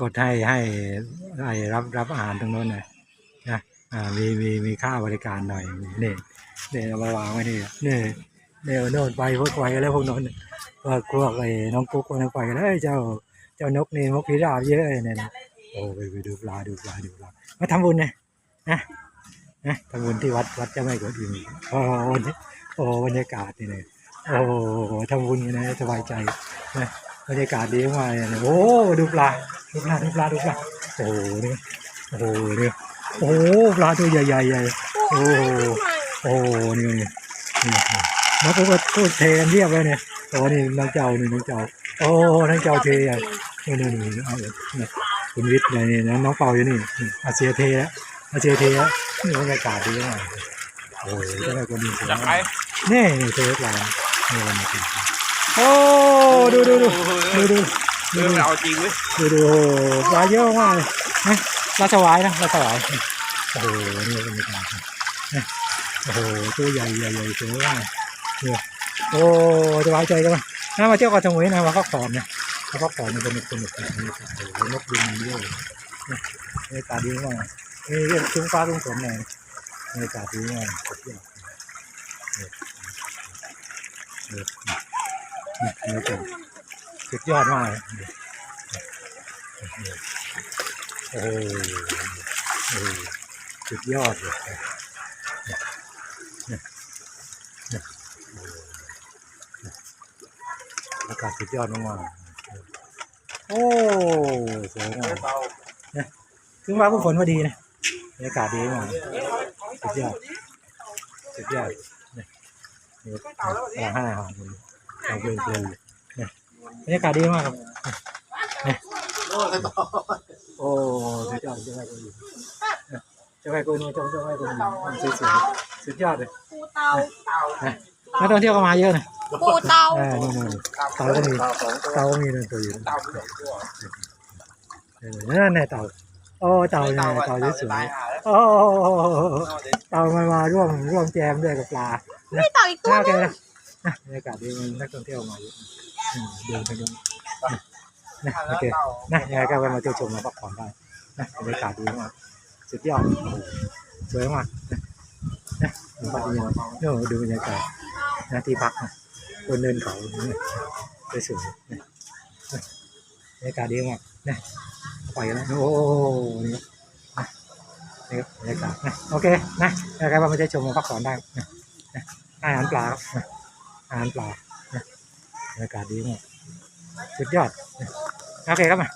กดให้ให้ให้รับรับอาหารตรงโน้นหน่อยนะอ่ามีมีมีค่าบริการหน่อยนี่นี่เอามาวางไว้นี่นี่เนี่ยโน่นไปพวกไปกันแล้วพวกโน้นพวกพวกไอ้น้องกุ๊กพวกนั้นไปกันแล้วเจ้าเจ้านกนี่นกพิราบเยอะเนี่ยนะโอ้ไปไปดูปลาดูปลาดูปลามาทำบุญนะนะนะทำบุญที่วัดวัดจ้าแม่กวนอิมโอ้โหวันนี้โอ้บรรยากาศนี่เลยโอ้โหทำบุญกันนะสบายใจนะ บรรยากาศดีมากเลยนะโอ้ดูปลาดูปลาดูปลาดูปลาโอ้โหนี่โอ้โหนี่โอ้โหปลาตัวใหญ่ใหญ่ใหญ่โอ้โหโอ้โหนี่นี่นี่แล้วก็ก็เทกันเรียบเลยเนี่ยโอ้นี่น้องเจ้านี่น้องเจ้าโอ้น้องเจ้าเทอะนี่นี่นี่เอาเนี่ยคุณวิทย์เนี่ยนี่นะน้องเปาอยู่นี่นี่อาเซียเทแล้วอาเซียเทแล้วนี่บรรยากาศดีมากโอ้ยได้คนดีสวยจับไปนี่นี่เทปลานี่บรรยากาศโอ้ ดูดูดูดูดูเรื่องเอาจริงเว้ยดูดูโอ้โหปลาเยอะมากเลยนะปลาสวายนะปลาสวายโอ้โหนี่บรรยากาศนะโอ้โหตัวใหญ่ใหญ่ใหญ่สวยมากเนี่ยโอ้สบายใจจังเลยน่ามาเที่ยวเกาะสมุยนะมาพักผ่อนนะมาพักผ่อนมันสนุกสนุกนะบรรยากาศโอ้โหนกบินเยอะเลยนะบรรยากาศดีมากนี่เรื่องซุ้มฟ้าซุ้มฝนเนี่ยบรรยากาศดีมากสุดยอดเนี่ยเนี่ยเนี่ยบรรยากาศสุดยอดมากเลยโอ้โหสุดยอดเลยเนี่ยเนี่ยเนี่ยโอ้โหอากาศสุดยอดมากๆโอ้สวยงามถึงว่าผู้ฝนพอดีนะบรรยากาศดีมากสุดยอดสุดยอดเนี่ยนี่กำลังให้าหา รอยู่เราเพลินเพลินเลยเนี่ยบรรยากาศดีมากครับโอ้สุดยอดเจ้าแม่กุนอิมเจ้าแม่กุนอิมเจ้าเจ้าแม่กุนอิมสวยๆสุดยอดเลยปูเตานักท่องเที่ยวก็มาเยอะนะปูเตาอ่านู่นๆเต่าก็มีเต่าก็มีนั่นตัวอยู่เต่าสองตัวเออนั่นแน่เต่าโอ้เต่าเนี่ยเต่าสวยๆโอ้เต่ามันมาร่วมร่วมแจมด้วยกับปลาไม่เต่าอีกตัวน่าโอเคนึง นะนะบรรยากาศดีมันนักท่องเที่ยวมาเยอะอืมเดินไปดูนะโอเคนะยังไงก็แวะมาเที่ยวชมมาพักผ่อนได้นะบรรยากาศดีมากสุดยอดโอ้โหสวยมากนะนะบรรยากาศดีมากโอ้โหดูบรรยากาศนะที่พักนะบนเนินเขาเนี่ยสวยๆนะนะบรรยากาศดีมากนะไปแล้วโอ้โหนี่ครับนะนี่ครับบรรยากาศนะโอเคนะยังไงก็มาเที่ยวชมมาพักผ่อนได้นะนะอาหารปลาครับนะ อาหารปลานะบรรยากาศดีมากสุดยอดนะโอเคครับมา